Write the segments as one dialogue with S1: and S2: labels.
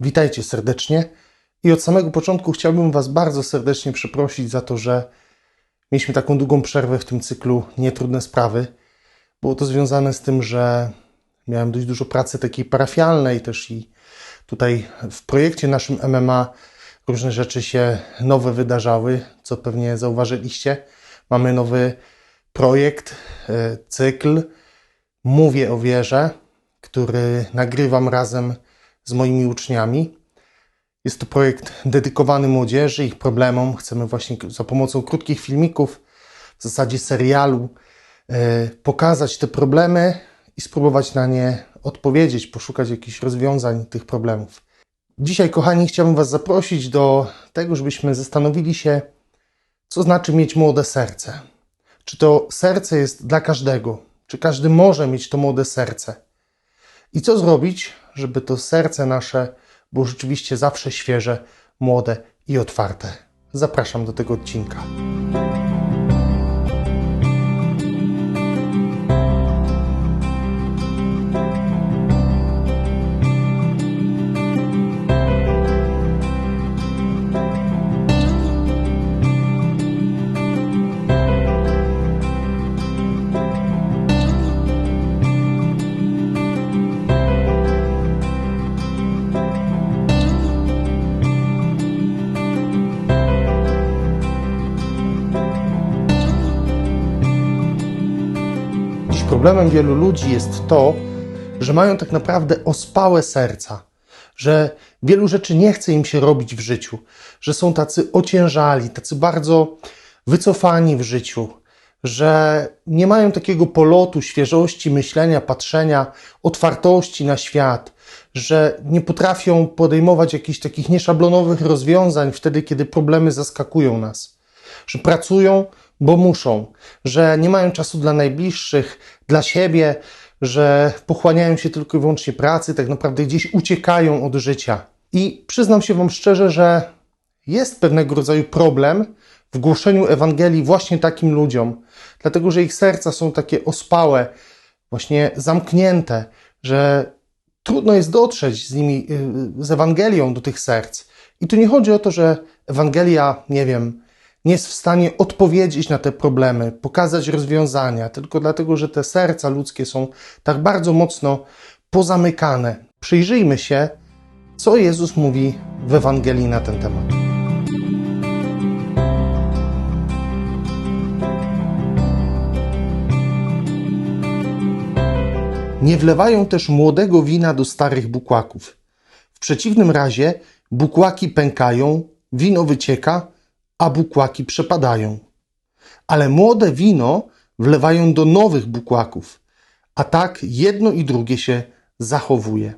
S1: Witajcie serdecznie i od samego początku chciałbym Was bardzo serdecznie przeprosić za to, że mieliśmy taką długą przerwę w tym cyklu Nietrudne Sprawy. Było to związane z tym, że miałem dość dużo pracy takiej parafialnej też i tutaj w projekcie naszym MMA różne rzeczy się nowe wydarzały, co pewnie zauważyliście. Mamy nowy projekt, e, cykl Mówię o wierze, który nagrywam razem z moimi uczniami. Jest to projekt dedykowany młodzieży, ich problemom. Chcemy właśnie za pomocą krótkich filmików, w zasadzie serialu, e, pokazać te problemy i spróbować na nie odpowiedzieć, poszukać jakichś rozwiązań tych problemów. Dzisiaj, kochani, chciałbym Was zaprosić do tego, żebyśmy zastanowili się, co znaczy mieć młode serce. Czy to serce jest dla każdego? Czy każdy może mieć to młode serce? I co zrobić, żeby to serce nasze było rzeczywiście zawsze świeże, młode i otwarte? Zapraszam do tego odcinka. Problemem wielu ludzi jest to, że mają tak naprawdę ospałe serca, że wielu rzeczy nie chce im się robić w życiu, że są tacy ociężali, tacy bardzo wycofani w życiu, że nie mają takiego polotu, świeżości myślenia, patrzenia, otwartości na świat, że nie potrafią podejmować jakichś takich nieszablonowych rozwiązań wtedy, kiedy problemy zaskakują nas, że pracują, bo muszą, że nie mają czasu dla najbliższych, dla siebie, że pochłaniają się tylko i wyłącznie pracy, tak naprawdę gdzieś uciekają od życia. I przyznam się Wam szczerze, że jest pewnego rodzaju problem w głoszeniu Ewangelii właśnie takim ludziom, dlatego że ich serca są takie ospałe, właśnie zamknięte, że trudno jest dotrzeć z nimi, y, z Ewangelią do tych serc. I tu nie chodzi o to, że Ewangelia, nie wiem, nie jest w stanie odpowiedzieć na te problemy, pokazać rozwiązania, tylko dlatego, że te serca ludzkie są tak bardzo mocno pozamykane. Przyjrzyjmy się, co Jezus mówi w Ewangelii na ten temat. Nie wlewają też młodego wina do starych bukłaków. W przeciwnym razie bukłaki pękają, wino wycieka, a bukłaki przepadają. Ale młode wino wlewają do nowych bukłaków, a tak jedno i drugie się zachowuje.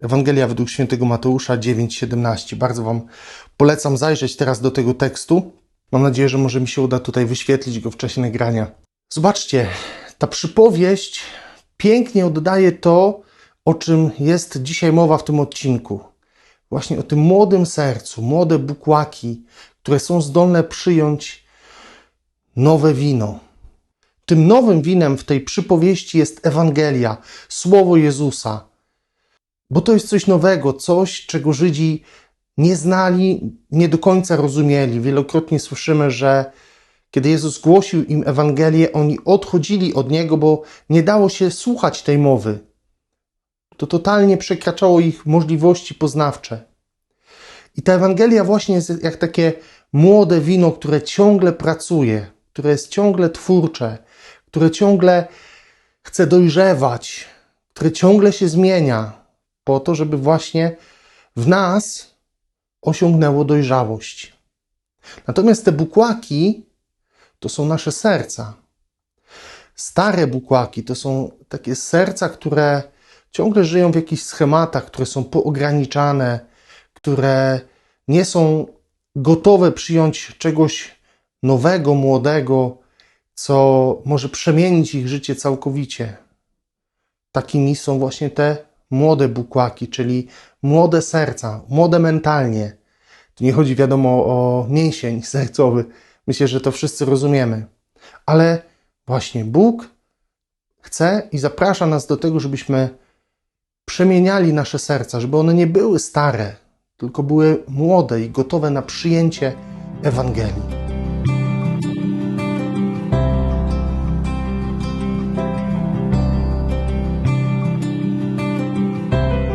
S1: Ewangelia według świętego Mateusza 9:17. Bardzo Wam polecam zajrzeć teraz do tego tekstu. Mam nadzieję, że może mi się uda tutaj wyświetlić go w czasie nagrania. Zobaczcie, ta przypowieść pięknie oddaje to, o czym jest dzisiaj mowa w tym odcinku. Właśnie o tym młodym sercu, młode bukłaki, które są zdolne przyjąć nowe wino. Tym nowym winem w tej przypowieści jest Ewangelia, słowo Jezusa. Bo to jest coś nowego, coś, czego Żydzi nie znali, nie do końca rozumieli. Wielokrotnie słyszymy, że kiedy Jezus głosił im Ewangelię, oni odchodzili od Niego, bo nie dało się słuchać tej mowy. To totalnie przekraczało ich możliwości poznawcze. I ta Ewangelia właśnie jest jak takie młode wino, które ciągle pracuje, które jest ciągle twórcze, które ciągle chce dojrzewać, które ciągle się zmienia, po to, żeby właśnie w nas osiągnęło dojrzałość. Natomiast te bukłaki to są nasze serca. Stare bukłaki to są takie serca, które ciągle żyją w jakichś schematach, które są poograniczane, które nie są gotowe przyjąć czegoś nowego, młodego, co może przemienić ich życie całkowicie. Takimi są właśnie te młode bukłaki, czyli młode serca, młode mentalnie. Tu nie chodzi, wiadomo, o mięsień sercowy. Myślę, że to wszyscy rozumiemy. Ale właśnie Bóg chce i zaprasza nas do tego, żebyśmy przemieniali nasze serca, żeby one nie były stare, tylko były młode i gotowe na przyjęcie Ewangelii.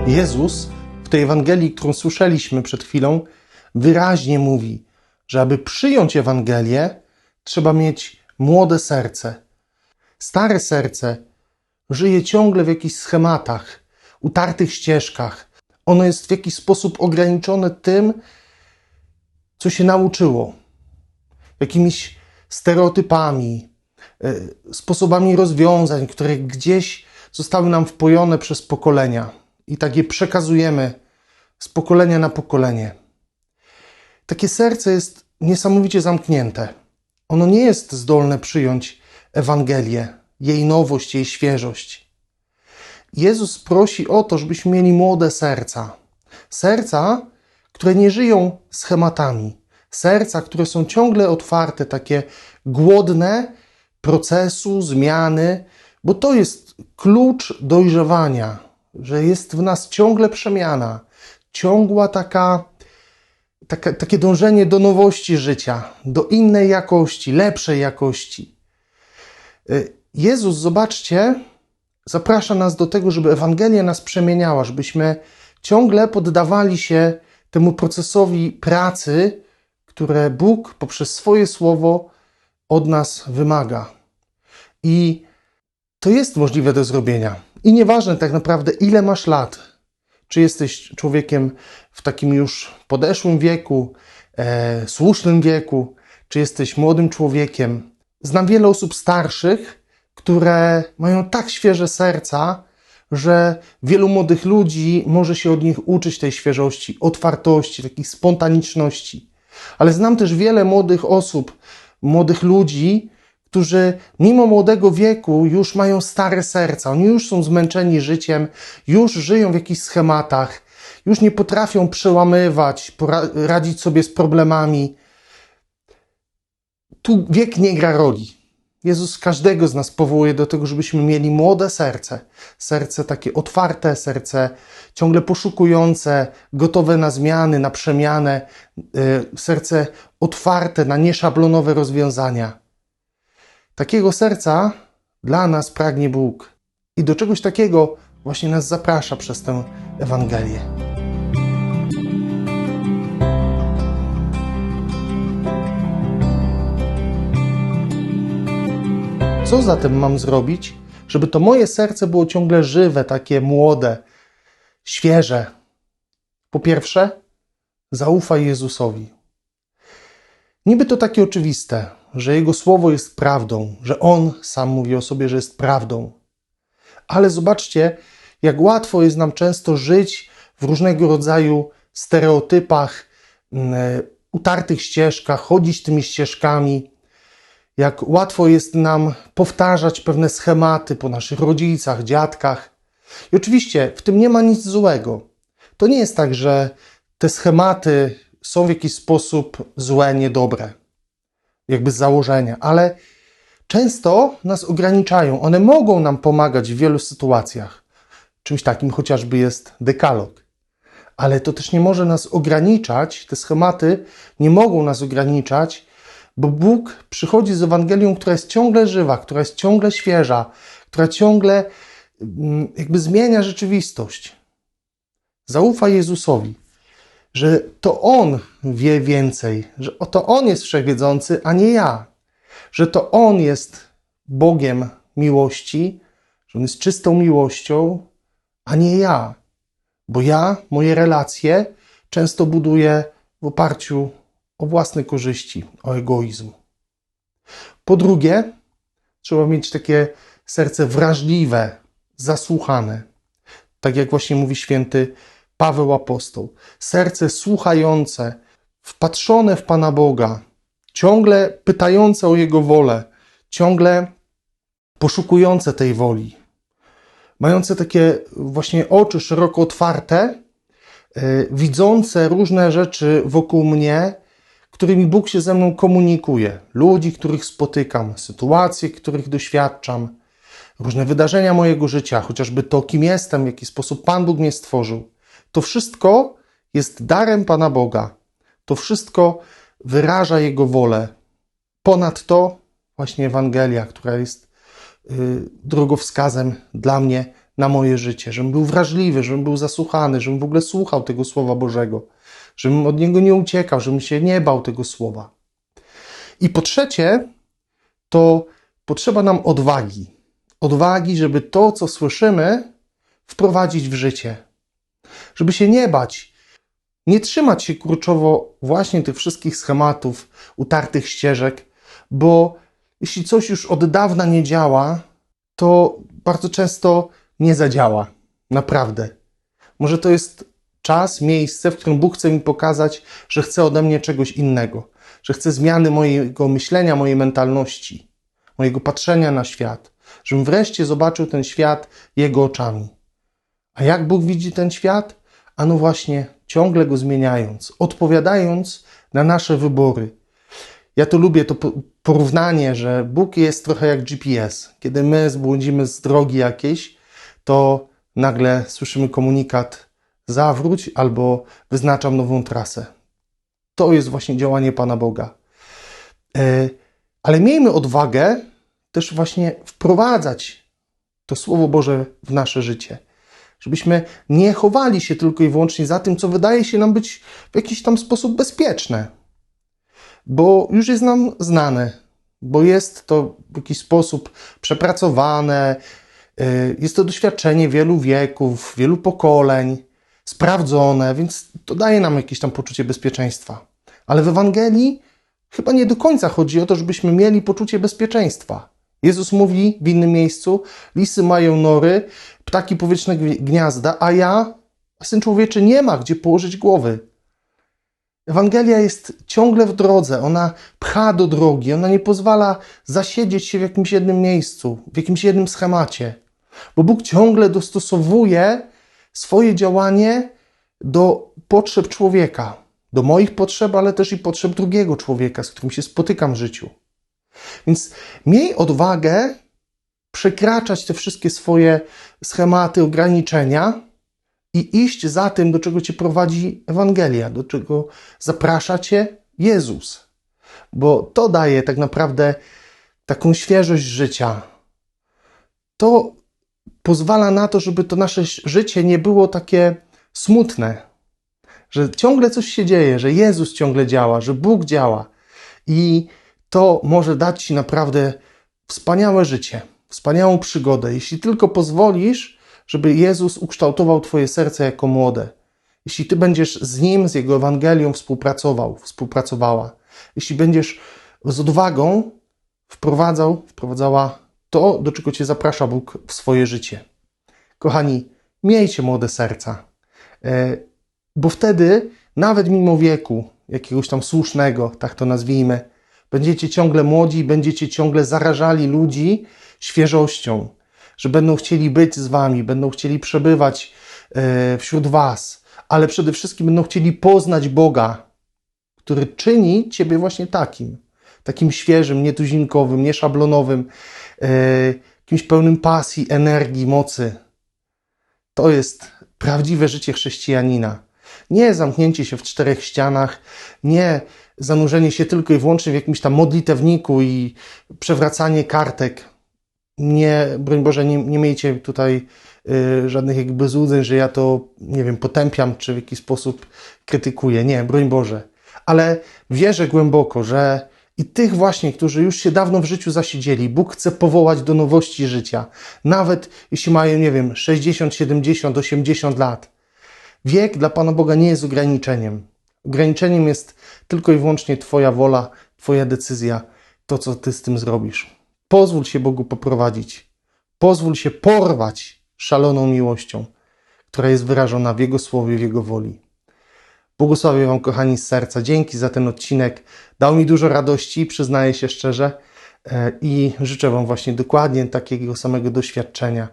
S1: Jezus w tej Ewangelii, którą słyszeliśmy przed chwilą, wyraźnie mówi, że aby przyjąć Ewangelię, trzeba mieć młode serce. Stare serce żyje ciągle w jakichś schematach, utartych ścieżkach. Ono jest w jakiś sposób ograniczone tym, co się nauczyło, jakimiś stereotypami, e, sposobami rozwiązań, które gdzieś zostały nam wpojone przez pokolenia i tak je przekazujemy z pokolenia na pokolenie. Takie serce jest niesamowicie zamknięte. Ono nie jest zdolne przyjąć Ewangelię, jej nowość, jej świeżość. Jezus prosi o to, żebyśmy mieli młode serca. Serca, które nie żyją schematami. Serca, które są ciągle otwarte, takie głodne procesu, zmiany, bo to jest klucz dojrzewania, że jest w nas ciągle przemiana, ciągła taka, taka, takie dążenie do nowości życia, do innej jakości, lepszej jakości. Y, Jezus, zobaczcie, zaprasza nas do tego, żeby Ewangelia nas przemieniała, żebyśmy ciągle poddawali się temu procesowi pracy, które Bóg poprzez swoje słowo od nas wymaga. I to jest możliwe do zrobienia. I nieważne tak naprawdę, ile masz lat, czy jesteś człowiekiem w takim już podeszłym wieku, e, słusznym wieku, czy jesteś młodym człowiekiem. Znam wiele osób starszych, które mają tak świeże serca, że wielu młodych ludzi może się od nich uczyć tej świeżości, otwartości, takiej spontaniczności. Ale znam też wiele młodych osób, młodych ludzi, którzy mimo młodego wieku już mają stare serca, oni już są zmęczeni życiem, już żyją w jakichś schematach, już nie potrafią przełamywać, radzić sobie z problemami. Tu wiek nie gra roli. Jezus każdego z nas powołuje do tego, żebyśmy mieli młode serce, serce takie otwarte, serce ciągle poszukujące, gotowe na zmiany, na przemianę, y, serce otwarte na nieszablonowe rozwiązania. Takiego serca dla nas pragnie Bóg i do czegoś takiego właśnie nas zaprasza przez tę Ewangelię. Co zatem mam zrobić, żeby to moje serce było ciągle żywe, takie młode, świeże? Po pierwsze, zaufaj Jezusowi. Niby to takie oczywiste, że Jego słowo jest prawdą, że On sam mówi o sobie, że jest prawdą. Ale zobaczcie, jak łatwo jest nam często żyć w różnego rodzaju stereotypach, mm, utartych ścieżkach, chodzić tymi ścieżkami. Jak łatwo jest nam powtarzać pewne schematy po naszych rodzicach, dziadkach. I oczywiście w tym nie ma nic złego. To nie jest tak, że te schematy są w jakiś sposób złe, niedobre jakby z założenia, ale często nas ograniczają. One mogą nam pomagać w wielu sytuacjach. Czymś takim chociażby jest dekalog. Ale to też nie może nas ograniczać, te schematy nie mogą nas ograniczać, bo Bóg przychodzi z Ewangelią, która jest ciągle żywa, która jest ciągle świeża, która ciągle mm, jakby zmienia rzeczywistość. Zaufaj Jezusowi że to On wie więcej, że to On jest wszechwiedzący, a nie ja, że to On jest Bogiem miłości, że On jest czystą miłością, a nie ja, bo ja moje relacje często buduję w oparciu o własne korzyści, o egoizm. Po drugie, trzeba mieć takie serce wrażliwe, zasłuchane. Tak jak właśnie mówi święty Paweł apostoł. Serce słuchające, wpatrzone w Pana Boga, ciągle pytające o Jego wolę, ciągle poszukujące tej woli, mające takie właśnie oczy szeroko otwarte, yy, widzące różne rzeczy wokół mnie, którymi Bóg się ze mną komunikuje, ludzi, których spotykam, sytuacje, których doświadczam, różne wydarzenia mojego życia, chociażby to, kim jestem, w jaki sposób Pan Bóg mnie stworzył. To wszystko jest darem Pana Boga. To wszystko wyraża Jego wolę. Ponadto właśnie Ewangelia, która jest y, drogowskazem dla mnie na moje życie, żebym był wrażliwy, żebym był zasłuchany, żebym w ogóle słuchał tego Słowa Bożego, żebym od niego nie uciekał, żebym się nie bał tego Słowa. I po trzecie, to potrzeba nam odwagi. Odwagi, żeby to, co słyszymy, wprowadzić w życie. Żeby się nie bać, nie trzymać się kurczowo właśnie tych wszystkich schematów, utartych ścieżek, bo jeśli coś już od dawna nie działa, to bardzo często nie zadziała. Naprawdę. Może to jest czas, miejsce, w którym Bóg chce mi pokazać, że chce ode mnie czegoś innego, że chce zmiany mojego myślenia, mojej mentalności, mojego patrzenia na świat, żebym wreszcie zobaczył ten świat Jego oczami. A jak Bóg widzi ten świat? Ano właśnie, ciągle go zmieniając, odpowiadając na nasze wybory. Ja to lubię, to porównanie, że Bóg jest trochę jak GPS. Kiedy my zbłądzimy z drogi jakiejś, to nagle słyszymy komunikat zawróć albo wyznaczam nową trasę. To jest właśnie działanie Pana Boga. E, ale miejmy odwagę też właśnie wprowadzać to Słowo Boże w nasze życie. Żebyśmy nie chowali się tylko i wyłącznie za tym, co wydaje się nam być w jakiś tam sposób bezpieczne. Bo już jest nam znane, bo jest to w jakiś sposób przepracowane, e, jest to doświadczenie wielu wieków, wielu pokoleń, sprawdzone, więc to daje nam jakieś tam poczucie bezpieczeństwa. Ale w Ewangelii chyba nie do końca chodzi o to, żebyśmy mieli poczucie bezpieczeństwa. Jezus mówi w innym miejscu: Lisy mają nory, ptaki powietrzne gniazda, a ja, syn człowieczy, nie ma gdzie położyć głowy. Ewangelia jest ciągle w drodze, ona pcha do drogi, ona nie pozwala zasiedzieć się w jakimś jednym miejscu, w jakimś jednym schemacie, bo Bóg ciągle dostosowuje swoje działanie do potrzeb człowieka, do moich potrzeb, ale też i potrzeb drugiego człowieka, z którym się spotykam w życiu. Więc miej odwagę przekraczać te wszystkie swoje schematy, ograniczenia i iść za tym, do czego cię prowadzi Ewangelia, do czego zaprasza cię Jezus. Bo to daje tak naprawdę taką świeżość życia. To pozwala na to, żeby to nasze życie nie było takie smutne, że ciągle coś się dzieje, że Jezus ciągle działa, że Bóg działa. I to może dać Ci naprawdę wspaniałe życie, wspaniałą przygodę, jeśli tylko pozwolisz, żeby Jezus ukształtował Twoje serce jako młode. Jeśli Ty będziesz z Nim, z Jego Ewangelią współpracował, współpracowała, jeśli będziesz z odwagą wprowadzał, wprowadzała to, do czego Cię zaprasza Bóg w swoje życie. Kochani, miejcie młode serca, e, bo wtedy, nawet mimo wieku, jakiegoś tam słusznego, tak to nazwijmy, będziecie ciągle młodzi, będziecie ciągle zarażali ludzi świeżością, że będą chcieli być z Wami, będą chcieli przebywać e, wśród Was, ale przede wszystkim będą chcieli poznać Boga, który czyni Ciebie właśnie takim, takim świeżym, nietuzinkowym, nieszablonowym, kimś pełnym pasji, energii, mocy. To jest prawdziwe życie chrześcijanina. Nie zamknięcie się w czterech ścianach, nie zanurzenie się tylko i wyłącznie w jakimś tam modlitewniku i przewracanie kartek. Nie, broń Boże, nie, nie miejcie tutaj y, żadnych jakby złudzeń, że ja to, nie wiem, potępiam, czy w jakiś sposób krytykuję. Nie, broń Boże. Ale wierzę głęboko, że i tych właśnie, którzy już się dawno w życiu zasiedzieli, Bóg chce powołać do nowości życia. Nawet jeśli mają, nie wiem, 60, 70, 80 lat. Wiek dla Pana Boga nie jest ograniczeniem. Ograniczeniem jest tylko i wyłącznie Twoja wola, Twoja decyzja, to co Ty z tym zrobisz. Pozwól się Bogu poprowadzić. Pozwól się porwać szaloną miłością, która jest wyrażona w Jego słowie, w Jego woli. Błogosławię Wam, kochani, z serca. Dzięki za ten odcinek. Dał mi dużo radości, przyznaję się szczerze. E, I życzę Wam właśnie dokładnie takiego samego doświadczenia,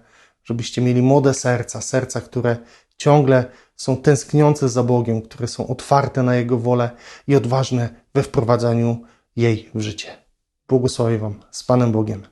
S1: żebyście mieli młode serca, serca, które ciągle są tęskniące za Bogiem, które są otwarte na Jego wolę i odważne we wprowadzaniu jej w życie. Błogosławię Wam z Panem Bogiem.